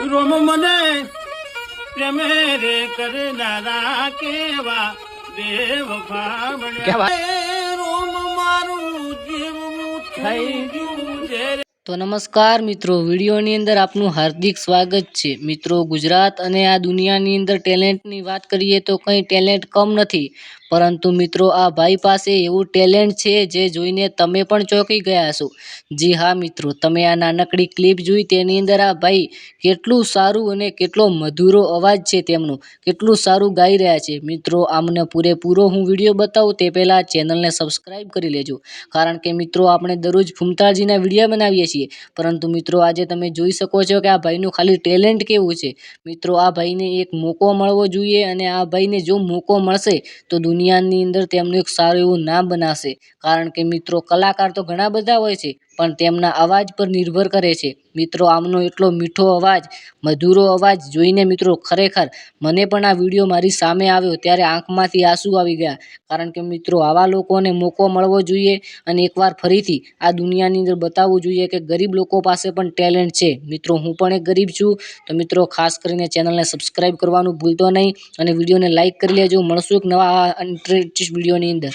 રોમ મને પ્રેમે રે કરનારા કેવા દેવ? રોમ મારું જીવ થઈ ગયું. તો નમસ્કાર મિત્રો વિડીયોની અંદર આપનું હાર્દિક સ્વાગત છે મિત્રો ગુજરાત અને આ દુનિયાની અંદર ટેલેન્ટની વાત કરીએ તો કંઈ ટેલેન્ટ કમ નથી પરંતુ મિત્રો, આ ભાઈ પાસે એવું ટેલેન્ટ છે જે જોઈને તમે પણ ચોંકી ગયા છો જી હા મિત્રો, તમે આ નાનકડી ક્લિપ જોઈ તેની અંદર આ ભાઈ કેટલું સારું અને કેટલો મધુરો અવાજ છે તેમનો. કેટલું સારું ગાઈ રહ્યા છે. મિત્રો, આમને પૂરેપૂરો હું વીડિયો બતાવું તે પહેલાં ચેનલને સબસ્ક્રાઈબ કરી લેજો. કારણ કે મિત્રો, આપણે દરરોજ ફૂમતાળજીના વીડિયો બનાવીએ છીએ. પરંતુ મિત્રો, આજે તમે જોઈ શકો છો કે આ ભાઈનું ખાલી ટેલેન્ટ કેવું છે. મિત્રો, આ ભાઈને એક મોકો મળવો જોઈએ અને આ ભાઈને જો મોકો મળશે, તો દુનિયાની અંદર તેમનું એક સારું એવું નામ બનાવશે કારણ કે મિત્રો, કલાકાર તો ઘણા બધા હોય છે. પણ તેમના અવાજ પર નિર્ભર કરે છે. મિત્રો, આમનો એટલો મીઠો અવાજ, મધુરો અવાજ જોઈને મિત્રો, ખરેખર મને પણ આ વીડિયો મારી સામે આવ્યો ત્યારે આંખમાંથી આંસુ આવી ગયા. કારણ કે મિત્રો, આવા લોકોને મોકો મળવો જોઈએ અને એકવાર ફરીથી આ દુનિયાની અંદર બતાવવું જોઈએ કે ગરીબ લોકો પાસે પણ ટેલેન્ટ છે. મિત્રો, હું પણ એક ગરીબ છું. તો મિત્રો, ખાસ કરીને ચેનલને સબસ્ક્રાઈબ કરવાનું ભૂલતો નહીં અને વિડીયોને લાઇક કરી લેજો. મળશું એક નવા ઇન્ટરેસ્ટ વિડીયોની અંદર.